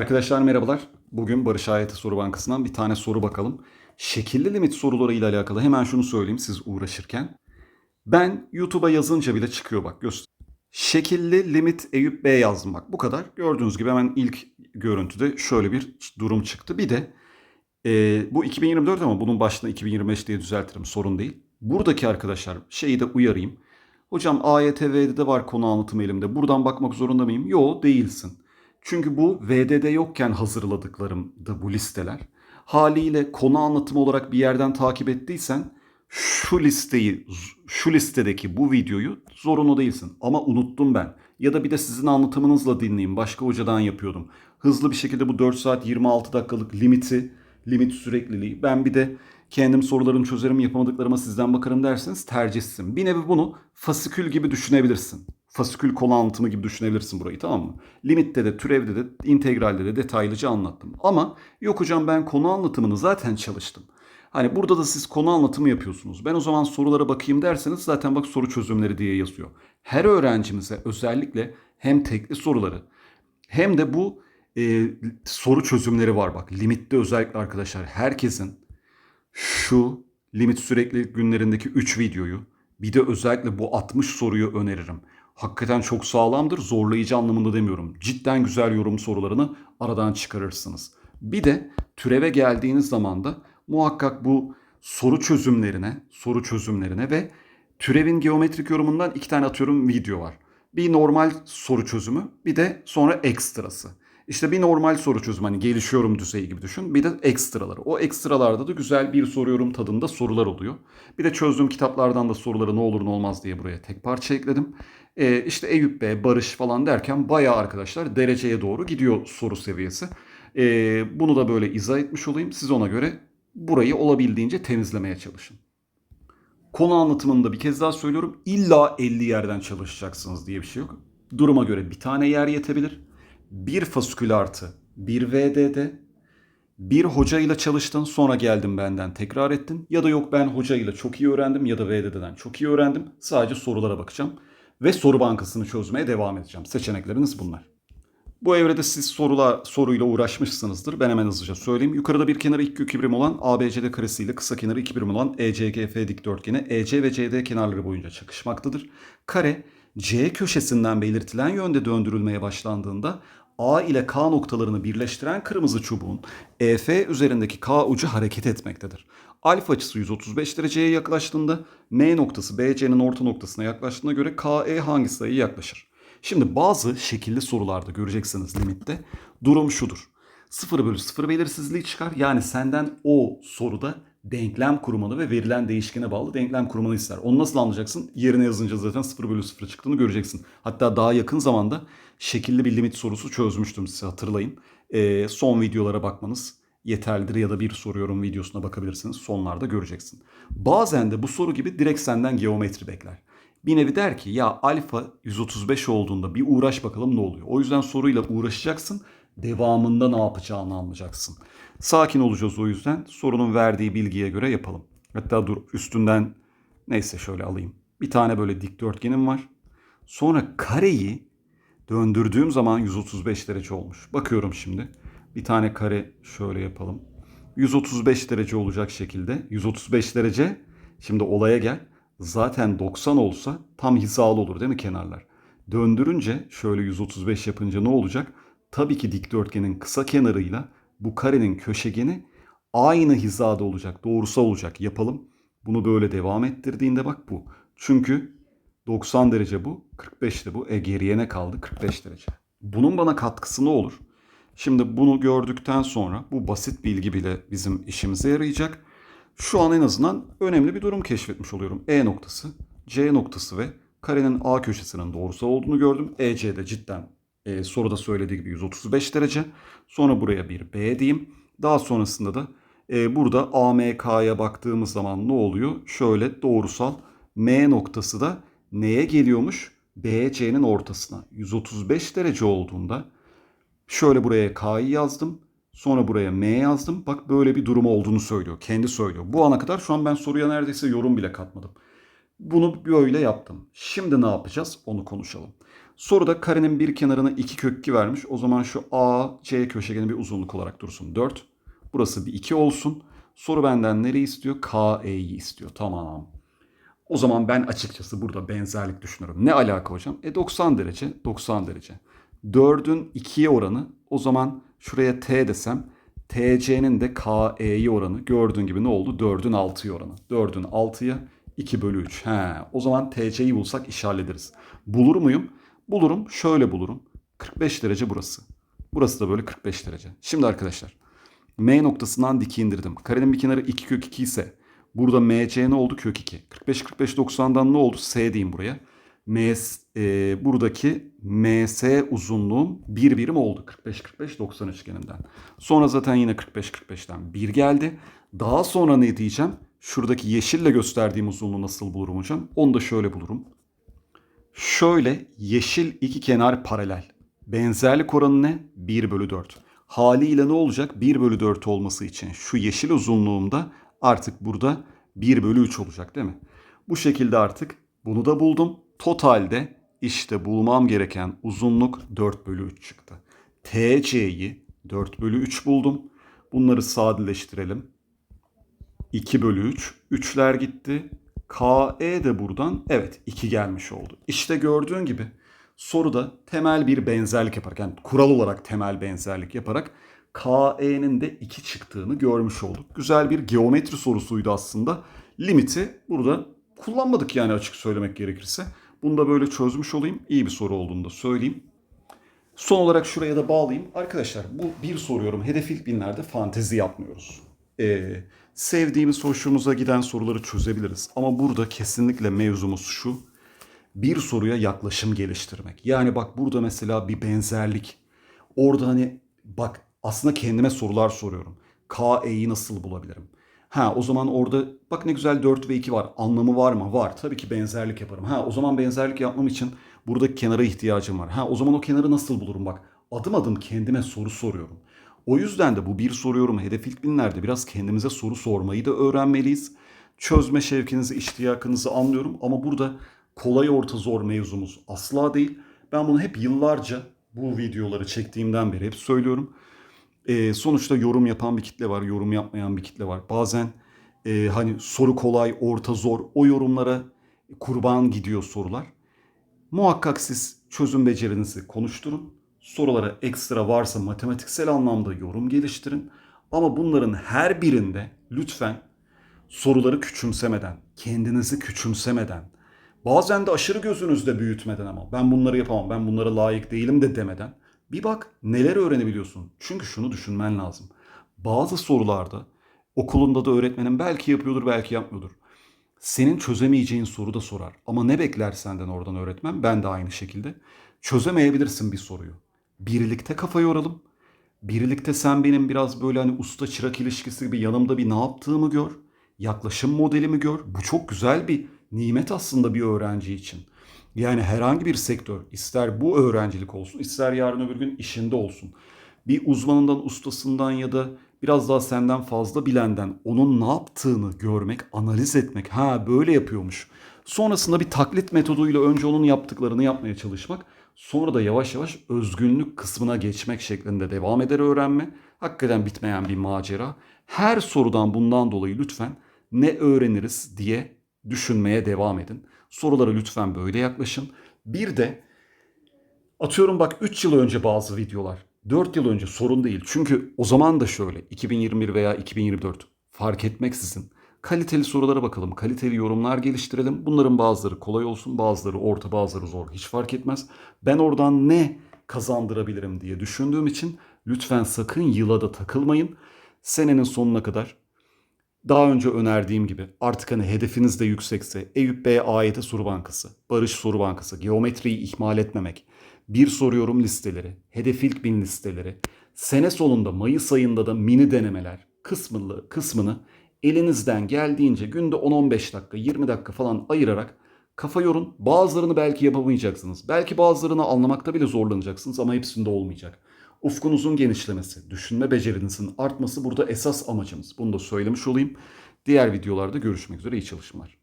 Arkadaşlar merhabalar. Bugün Barış Hayati Soru Bankası'ndan bir tane soru bakalım. Şekilli limit soruları ile alakalı hemen şunu söyleyeyim siz uğraşırken. Ben YouTube'a yazınca bile çıkıyor bak göster. Şekilli limit Eyüp B yazdım bak bu kadar. Gördüğünüz gibi hemen ilk görüntüde şöyle bir durum çıktı. Bir de e, bu 2024 ama bunun başına 2025 diye düzeltirim sorun değil. Buradaki arkadaşlar şeyi de uyarayım. Hocam AYT de var konu anlatımı elimde. Buradan bakmak zorunda mıyım? Yo değilsin. Çünkü bu VD'de yokken hazırladıklarım da bu listeler. Haliyle konu anlatımı olarak bir yerden takip ettiysen şu listeyi, şu listedeki bu videoyu zorunlu değilsin. Ama unuttum ben. Ya da bir de sizin anlatımınızla dinleyeyim. Başka hocadan yapıyordum. Hızlı bir şekilde bu 4 saat 26 dakikalık limiti, limit sürekliliği. Ben bir de kendim sorularımı çözerim yapamadıklarıma sizden bakarım derseniz tercihsin. Bir nevi bunu fasikül gibi düşünebilirsin. Fasikül konu anlatımı gibi düşünebilirsin burayı tamam mı? Limitte de, türevde de, integralde de detaylıca anlattım. Ama yok hocam ben konu anlatımını zaten çalıştım. Hani burada da siz konu anlatımı yapıyorsunuz. Ben o zaman sorulara bakayım derseniz zaten bak soru çözümleri diye yazıyor. Her öğrencimize özellikle hem tekli soruları hem de bu e, soru çözümleri var bak. Limitte özellikle arkadaşlar herkesin şu limit sürekli günlerindeki 3 videoyu bir de özellikle bu 60 soruyu öneririm. Hakikaten çok sağlamdır. Zorlayıcı anlamında demiyorum. Cidden güzel yorum sorularını aradan çıkarırsınız. Bir de türeve geldiğiniz zaman da muhakkak bu soru çözümlerine, soru çözümlerine ve türevin geometrik yorumundan iki tane atıyorum video var. Bir normal soru çözümü, bir de sonra ekstrası. İşte bir normal soru çözümü hani gelişiyorum düzeyi gibi düşün. Bir de ekstraları. O ekstralarda da güzel bir soruyorum tadında sorular oluyor. Bir de çözdüğüm kitaplardan da soruları ne olur ne olmaz diye buraya tek parça ekledim. Ee, işte Eyüp Bey, Barış falan derken bayağı arkadaşlar dereceye doğru gidiyor soru seviyesi. Ee, bunu da böyle izah etmiş olayım. Siz ona göre burayı olabildiğince temizlemeye çalışın. Konu anlatımında bir kez daha söylüyorum. İlla 50 yerden çalışacaksınız diye bir şey yok. Duruma göre bir tane yer yetebilir. Bir fasikül artı, bir VDD, bir hocayla çalıştın sonra geldin benden tekrar ettin. Ya da yok ben hocayla çok iyi öğrendim ya da VDD'den çok iyi öğrendim. Sadece sorulara bakacağım. Ve soru bankasını çözmeye devam edeceğim. Seçenekleriniz bunlar. Bu evrede siz sorula, soruyla uğraşmışsınızdır. Ben hemen hızlıca söyleyeyim. Yukarıda bir kenarı iki kök birim olan ABCD karesiyle kısa kenarı iki birim olan ECGF dikdörtgeni EC ve CD kenarları boyunca çakışmaktadır. Kare C köşesinden belirtilen yönde döndürülmeye başlandığında A ile K noktalarını birleştiren kırmızı çubuğun EF üzerindeki K ucu hareket etmektedir. Alfa açısı 135 dereceye yaklaştığında M noktası BC'nin orta noktasına yaklaştığına göre KE hangi sayıya yaklaşır? Şimdi bazı şekilli sorularda göreceksiniz limitte durum şudur. 0 bölü 0 belirsizliği çıkar. Yani senden o soruda denklem kurmanı ve verilen değişkene bağlı denklem kurmanı ister. Onu nasıl anlayacaksın? Yerine yazınca zaten 0 bölü 0 çıktığını göreceksin. Hatta daha yakın zamanda şekilli bir limit sorusu çözmüştüm size hatırlayın. Ee, son videolara bakmanız yeterlidir ya da bir soruyorum videosuna bakabilirsiniz. Sonlarda göreceksin. Bazen de bu soru gibi direkt senden geometri bekler. Bir nevi der ki ya alfa 135 olduğunda bir uğraş bakalım ne oluyor. O yüzden soruyla uğraşacaksın. Devamında ne yapacağını anlayacaksın. Sakin olacağız o yüzden. Sorunun verdiği bilgiye göre yapalım. Hatta dur üstünden neyse şöyle alayım. Bir tane böyle dikdörtgenim var. Sonra kareyi döndürdüğüm zaman 135 derece olmuş. Bakıyorum şimdi. Bir tane kare şöyle yapalım. 135 derece olacak şekilde. 135 derece. Şimdi olaya gel. Zaten 90 olsa tam hizalı olur değil mi kenarlar? Döndürünce şöyle 135 yapınca ne olacak? Tabii ki dikdörtgenin kısa kenarıyla bu karenin köşegeni aynı hizada olacak. Doğrusal olacak. Yapalım. Bunu böyle devam ettirdiğinde bak bu. Çünkü 90 derece bu, 45 de bu. E geriye ne kaldı? 45 derece. Bunun bana katkısı ne olur? Şimdi bunu gördükten sonra bu basit bilgi bile bizim işimize yarayacak. Şu an en azından önemli bir durum keşfetmiş oluyorum. E noktası, C noktası ve karenin A köşesinin doğrusal olduğunu gördüm. EC'de cidden e, soruda söylediği gibi 135 derece. Sonra buraya bir B diyeyim. Daha sonrasında da e, burada AMK'ya baktığımız zaman ne oluyor? Şöyle doğrusal M noktası da neye geliyormuş? BC'nin ortasına. 135 derece olduğunda şöyle buraya K'yı yazdım. Sonra buraya M yazdım. Bak böyle bir durum olduğunu söylüyor. Kendi söylüyor. Bu ana kadar şu an ben soruya neredeyse yorum bile katmadım. Bunu böyle yaptım. Şimdi ne yapacağız? Onu konuşalım. Soruda karenin bir kenarına 2 kök 2 vermiş. O zaman şu AC köşegeni bir uzunluk olarak dursun 4. Burası bir 2 olsun. Soru benden nereyi istiyor? KE'yi istiyor. Tamam. O zaman ben açıkçası burada benzerlik düşünüyorum. Ne alaka hocam? E 90 derece, 90 derece. 4'ün 2'ye oranı o zaman şuraya T desem TC'nin de KE'yi oranı gördüğün gibi ne oldu? 4'ün 6'ya oranı. 4'ün 6'ya 2 bölü 3. He, o zaman TC'yi bulsak iş hallederiz. Bulur muyum? Bulurum. Şöyle bulurum. 45 derece burası. Burası da böyle 45 derece. Şimdi arkadaşlar M noktasından diki indirdim. Karenin bir kenarı 2 kök 2 ise burada MC ne oldu? Kök 2. 45 45 90'dan ne oldu? S diyeyim buraya. M, e, buradaki MS uzunluğum 1 birim oldu. 45 45 90 üçgeninden. Sonra zaten yine 45 45'ten 1 geldi. Daha sonra ne diyeceğim? Şuradaki yeşille gösterdiğim uzunluğu nasıl bulurum hocam? Onu da şöyle bulurum. Şöyle yeşil iki kenar paralel. Benzerlik oranı ne? 1 bölü 4. Haliyle ne olacak? 1 bölü 4 olması için şu yeşil uzunluğumda artık burada 1 bölü 3 olacak değil mi? Bu şekilde artık bunu da buldum. Totalde işte bulmam gereken uzunluk 4 bölü 3 çıktı. TC'yi 4 bölü 3 buldum. Bunları sadeleştirelim. 2 bölü 3. 3'ler gitti. KE de buradan evet 2 gelmiş oldu. İşte gördüğün gibi soruda temel bir benzerlik yaparak yani kural olarak temel benzerlik yaparak KE'nin de 2 çıktığını görmüş olduk. Güzel bir geometri sorusuydu aslında. Limiti burada kullanmadık yani açık söylemek gerekirse. Bunu da böyle çözmüş olayım. İyi bir soru olduğunu da söyleyeyim. Son olarak şuraya da bağlayayım. Arkadaşlar bu bir soruyorum. Hedef ilk binlerde fantezi yapmıyoruz. Ee, sevdiğimiz, hoşumuza giden soruları çözebiliriz. Ama burada kesinlikle mevzumuz şu. Bir soruya yaklaşım geliştirmek. Yani bak burada mesela bir benzerlik. Orada hani bak aslında kendime sorular soruyorum. KE'yi nasıl bulabilirim? Ha o zaman orada bak ne güzel 4 ve 2 var. Anlamı var mı? Var. Tabii ki benzerlik yaparım. Ha o zaman benzerlik yapmam için buradaki kenara ihtiyacım var. Ha o zaman o kenarı nasıl bulurum? Bak adım adım kendime soru soruyorum. O yüzden de bu bir soruyorum hedef ilk binlerde biraz kendimize soru sormayı da öğrenmeliyiz. Çözme şevkinizi, iştiyakınızı anlıyorum ama burada kolay orta zor mevzumuz asla değil. Ben bunu hep yıllarca bu videoları çektiğimden beri hep söylüyorum. Ee, sonuçta yorum yapan bir kitle var, yorum yapmayan bir kitle var. Bazen e, hani soru kolay, orta zor o yorumlara kurban gidiyor sorular. Muhakkak siz çözüm becerinizi konuşturun. Sorulara ekstra varsa matematiksel anlamda yorum geliştirin. Ama bunların her birinde lütfen soruları küçümsemeden, kendinizi küçümsemeden, bazen de aşırı gözünüzde büyütmeden ama ben bunları yapamam, ben bunlara layık değilim de demeden bir bak neler öğrenebiliyorsun. Çünkü şunu düşünmen lazım. Bazı sorularda okulunda da öğretmenin belki yapıyordur, belki yapmıyordur. Senin çözemeyeceğin soru da sorar. Ama ne bekler senden oradan öğretmen? Ben de aynı şekilde. Çözemeyebilirsin bir soruyu. Birlikte kafa yoralım. Birlikte sen benim biraz böyle hani usta çırak ilişkisi gibi yanımda bir ne yaptığımı gör. Yaklaşım modelimi gör. Bu çok güzel bir nimet aslında bir öğrenci için. Yani herhangi bir sektör ister bu öğrencilik olsun ister yarın öbür gün işinde olsun. Bir uzmanından, ustasından ya da biraz daha senden fazla bilenden onun ne yaptığını görmek, analiz etmek. Ha böyle yapıyormuş. Sonrasında bir taklit metoduyla önce onun yaptıklarını yapmaya çalışmak. Sonra da yavaş yavaş özgünlük kısmına geçmek şeklinde devam eder öğrenme. Hakikaten bitmeyen bir macera. Her sorudan bundan dolayı lütfen ne öğreniriz diye düşünmeye devam edin. Sorulara lütfen böyle yaklaşın. Bir de atıyorum bak 3 yıl önce bazı videolar, 4 yıl önce sorun değil. Çünkü o zaman da şöyle 2021 veya 2024 fark etmeksizin kaliteli sorulara bakalım, kaliteli yorumlar geliştirelim. Bunların bazıları kolay olsun, bazıları orta, bazıları zor. Hiç fark etmez. Ben oradan ne kazandırabilirim diye düşündüğüm için lütfen sakın yıla da takılmayın. Senenin sonuna kadar daha önce önerdiğim gibi artık hani hedefiniz de yüksekse Eyüp Bey AYT Soru Bankası, Barış Soru Bankası, geometriyi ihmal etmemek, bir soruyorum listeleri, hedef ilk bin listeleri, sene sonunda Mayıs ayında da mini denemeler kısmını, kısmını elinizden geldiğince günde 10-15 dakika, 20 dakika falan ayırarak kafa yorun. Bazılarını belki yapamayacaksınız. Belki bazılarını anlamakta bile zorlanacaksınız ama hepsinde olmayacak. Ufkunuzun genişlemesi, düşünme becerinizin artması burada esas amacımız. Bunu da söylemiş olayım. Diğer videolarda görüşmek üzere. İyi çalışmalar.